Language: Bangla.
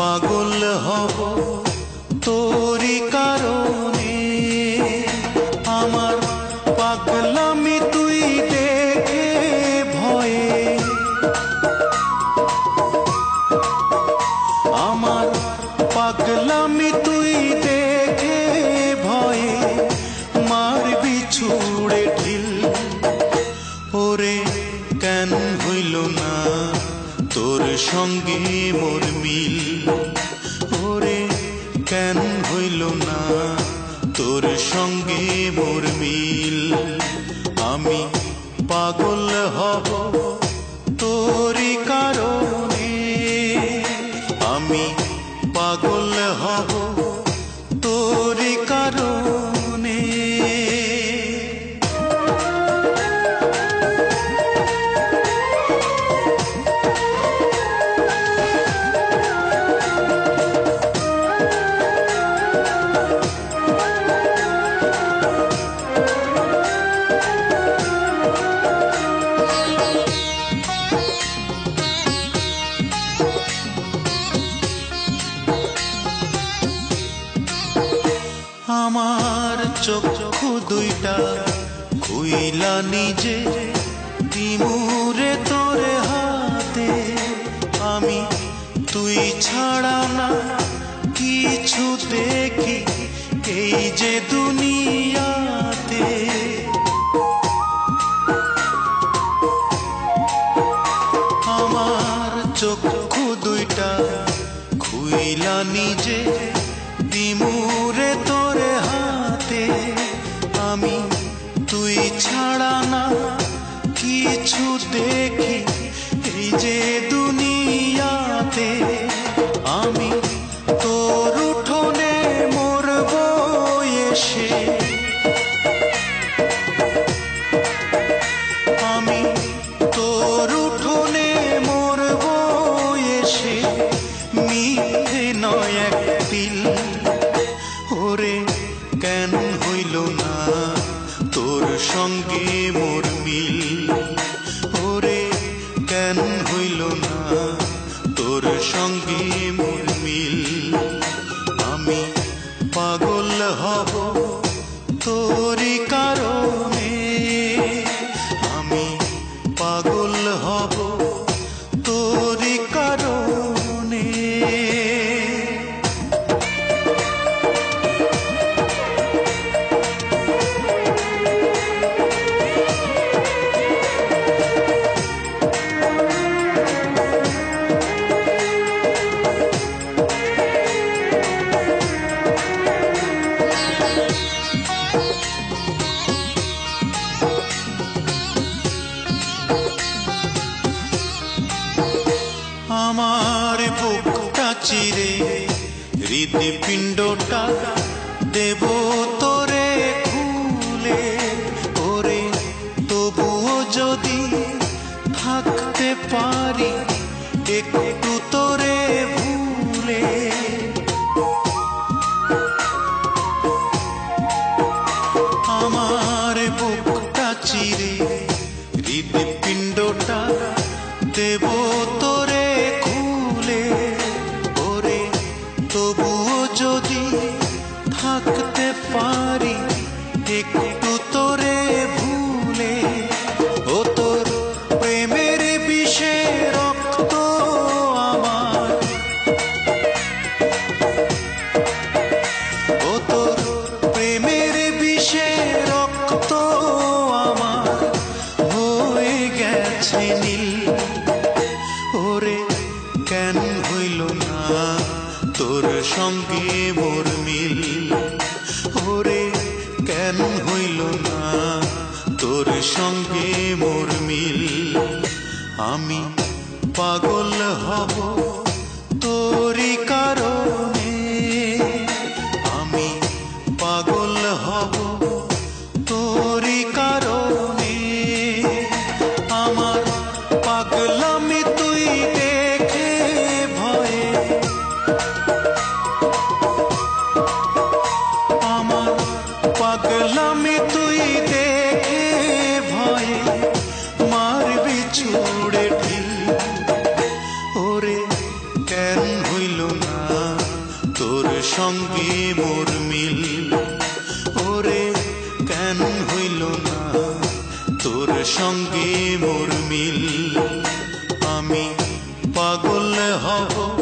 পাগল হব তোরিকা সঙ্গে মোর মিল। ওরে, কেন হইল না তোর সঙ্গে মোর মিল? আমি পাগল হব তোরই কারণে। আমি আমার চক্ষু দুইটা খুইলা নিজে। তিমুরে তোরে হাতে আমি, তুই ছাড়া না কিছু দেখি এই যে দুনিয়াতে। আমার চক্ষু দুইটা খুইলা নিজে। দিমুরে ছাড়া না কিছু দেখি এই যে দুনিয়াতে আমি তোর উঠোনে মরব এসে। আমি তোর উঠোনে মরব এসে, মিথ্যে নয় কেন হইল না তোর সঙ্গে মোর মিল। আমি পাগল হব তোরই কারণে আমার বুকটা চিরে হৃদপিণ্ডটা দেব তোরে খুলে ওরে তবুও যদি থাকতে পারি একটু তোরে তবুও যদি থাকতে পারি, একটু তোরে ভুলে। ও তোর প্রেমের বিষে রক্ত আমার। ও তোর প্রেমের বিষে রক্ত আমার। হয়ে গেছে নীল সঙ্গে মোর মিল। ওরে কেন হইল না তোর সঙ্গে মোর মিল? আমি পাগল হব কেন হইল না? তোর সঙ্গে মোর মিল। আমি পাগল হব